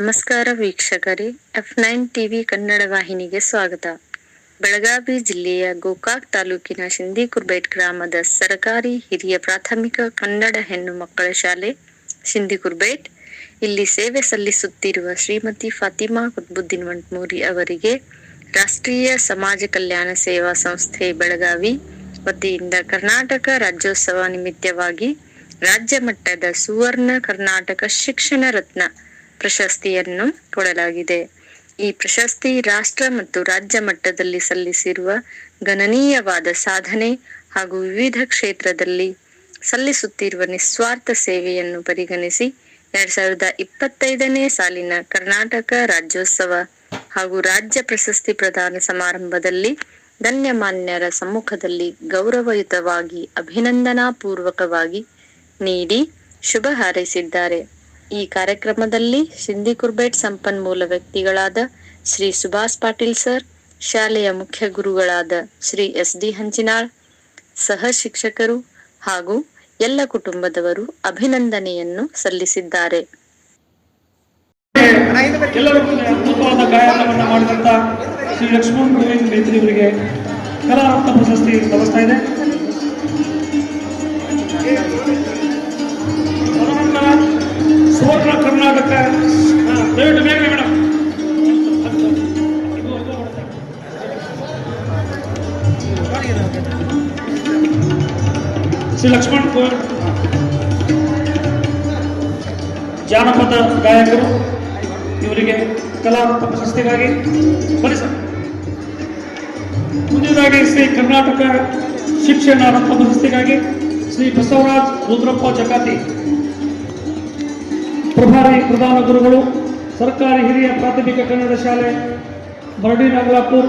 ನಮಸ್ಕಾರ ವೀಕ್ಷಕರೇ, F nine TV Kannada ವಾಹಿನಿಗೆ ಸ್ವಾಗತ. ಬೆಳಗಾವಿ ಜಿಲ್ಲೆಯ ಗೋಕಾಕ್ ತಾಲೂಕಿನ ಶಿಂದಿಕುರ್ಬೇಟ್ ಗ್ರಾಮದ ಸರ್ಕಾರಿ ಹಿರಿಯ ಪ್ರಾಥಮಿಕ ಕನ್ನಡ ಹೆಣ್ಣು ಮಕ್ಕಳ ಶಾಲೆ ಶಿಂದಿಕುರ್ಬೇಟ್ ಇಲ್ಲಿ ಸೇವೆ ಸಲ್ಲಿಸುತ್ತಿರುವ ಶ್ರೀಮತಿ ಫಾತಿಮಾ ಕುತ್ಬುದ್ದೀನ್ ವಂಟ್ಮೂರಿ ಅವರಿಗೆ ರಾಷ್ಟ್ರೀಯ ಸಮಾಜ ಕಲ್ಯಾಣ ಸೇವಾ ಸಂಸ್ಥೆ ಬೆಳಗಾವಿ ವತಿಯಿಂದ ಕರ್ನಾಟಕ ರಾಜ್ಯೋತ್ಸವ ನಿಮಿತ್ತವಾಗಿ ರಾಜ್ಯ ಮಟ್ಟದ ಸುವರ್ಣ ಕರ್ನಾಟಕ ಶಿಕ್ಷಣ ರತ್ನ ಪ್ರಶಸ್ತಿಯನ್ನು ಕೊಡಲಾಗಿದೆ. ಈ ಪ್ರಶಸ್ತಿ ರಾಷ್ಟ್ರ ಮತ್ತು ರಾಜ್ಯ ಮಟ್ಟದಲ್ಲಿ ಸಲ್ಲಿಸಿರುವ ಗಣನೀಯವಾದ ಸಾಧನೆ ಹಾಗೂ ವಿವಿಧ ಕ್ಷೇತ್ರದಲ್ಲಿ ಸಲ್ಲಿಸುತ್ತಿರುವ ನಿಸ್ವಾರ್ಥ ಸೇವೆಯನ್ನು ಪರಿಗಣಿಸಿ ಎರಡ್ ಸಾವಿರದ ಇಪ್ಪತ್ತೈದನೇ ಸಾಲಿನ ಕರ್ನಾಟಕ ರಾಜ್ಯೋತ್ಸವ ಹಾಗೂ ರಾಜ್ಯ ಪ್ರಶಸ್ತಿ ಪ್ರದಾನ ಸಮಾರಂಭದಲ್ಲಿ ಧನ್ಯಮಾನ್ಯರ ಸಮ್ಮುಖದಲ್ಲಿ ಗೌರವಯುತವಾಗಿ ಅಭಿನಂದನಾ ಪೂರ್ವಕವಾಗಿ ನೀಡಿ ಶುಭ ಹಾರೈಸಿದ್ದಾರೆ. ಈ ಕಾರ್ಯಕ್ರಮದಲ್ಲಿ ಸಿಂಧಿ ಕುರ್ಬೇಟ್ ಸಂಪನ್ಮೂಲ ವ್ಯಕ್ತಿಗಳಾದ ಶ್ರೀ ಸುಭಾಷ್ ಪಾಟೀಲ್ ಸರ್, ಶಾಲೆಯ ಮುಖ್ಯ ಗುರುಗಳಾದ ಶ್ರೀ ಎಸ್ ಡಿ ಹಂಚಿನಾಳ್, ಸಹ ಶಿಕ್ಷಕರು ಹಾಗೂ ಎಲ್ಲ ಕುಟುಂಬದವರು ಅಭಿನಂದನೆಯನ್ನು ಸಲ್ಲಿಸಿದ್ದಾರೆ. ಲಕ್ಷ್ಮಣ್ ಪ್ರಶಸ್ತಿ ಇದೆ. ಶ್ರೀ ಲಕ್ಷ್ಮಣ್ ಗೋವಿಂದ್ ಜಾನಪದ ಗಾಯಕರು ಇವರಿಗೆ ಕಲಾರತ್ನ ಪ್ರಶಸ್ತಿಗಾಗಿ ಬನ್ನಿ ಸರ್ ಮುಂದಿನದಾಗಿ ಶ್ರೀ ಕರ್ನಾಟಕ ಶಿಕ್ಷಣ ರತ್ನ ಪ್ರಶಸ್ತಿಗಾಗಿ ಶ್ರೀ ಬಸವರಾಜ್ ರುದ್ರಪ್ಪ ಜಕಾತಿ ಪ್ರಭಾರಿ ಪ್ರಧಾನ ಗುರುಗಳು ಸರ್ಕಾರಿ ಹಿರಿಯ ಪ್ರಾಥಮಿಕ ಕನ್ನಡ ಶಾಲೆ ಮರಡಿ ನಾಗಲಾಪುರ್